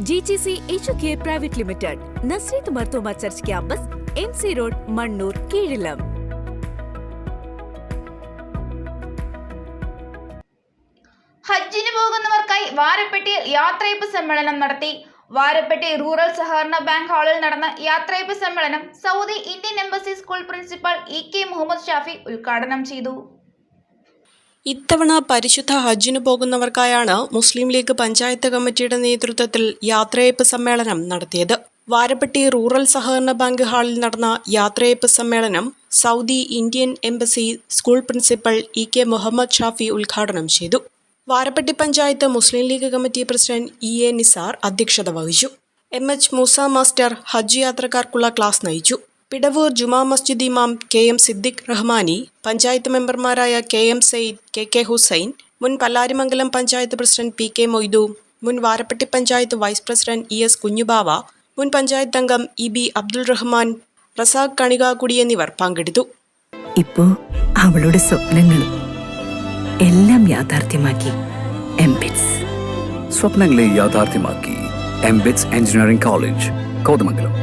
G G C H K private limited Nazareth Marthoma church campus M C road Mannur Keezhillam ഹജ്ജിന് പോകുന്നവർക്കായി വാരപ്പെട്ടിയിൽ യാത്രയപ്പ് സമ്മേളനം നടത്തി. Varappetty rural സഹകരണ ബാങ്ക് ഹാളിൽ നടന്ന യാത്രയപ്പ് സമ്മേളനം Saudi Indian embassy school principal E K Muhammad Shafi ഉദ്ഘാടനം ചെയ്തു. ഇത്തവണ പരിശുദ്ധ ഹജ്ജിനു പോകുന്നവർക്കായാണ് മുസ്ലിം ലീഗ് പഞ്ചായത്ത് കമ്മിറ്റിയുടെ നേതൃത്വത്തിൽ യാത്രയപ്പ് സമ്മേളനം നടത്തിയത്. വാരപ്പെട്ടി റൂറൽ സഹകരണ ബാങ്ക് ഹാളിൽ നടന്ന യാത്രയപ്പ് സമ്മേളനം Saudi Indian embassy school principal E K Muhammad Shafi ഉദ്ഘാടനം ചെയ്തു. Varappetty panchayat Muslim League committee president E A Nisar അധ്യക്ഷത വഹിച്ചു. എം എച്ച് മൂസ മാസ്റ്റർ ഹജ്ജ് യാത്രക്കാർക്കുള്ള ക്ലാസ് നയിച്ചു. പിടവൂർ ജുമാ മസ്ജിദ് ഇമാം കെ എം സിദ്ദിഖ് റഹ്മാനി പഞ്ചായത്ത് മെമ്പർമാരായ K M Sayed K K Hussain മുൻ Pallarimangalam panchayat president P K Moidu മുൻ Varappetty panchayat vice president E S Kunjubava മുൻ പഞ്ചായത്ത് അംഗം ഇ ബി അബ്ദുൾ റഹ്മാൻ റസാഖ് കണികാകുടി എന്നിവർ പങ്കെടുത്തു. ഇപ്പോ അവളുടെ സ്വപ്നങ്ങളും എല്ലാം യാഥാർത്ഥ്യമാക്കി എംബിറ്റ്സ്. സ്വപ്നങ്ങളെ യാഥാർത്ഥ്യമാക്കി എംബിറ്റ്സ് എഞ്ചിനീയറിംഗ് കോളേജ് കോതമംഗലം.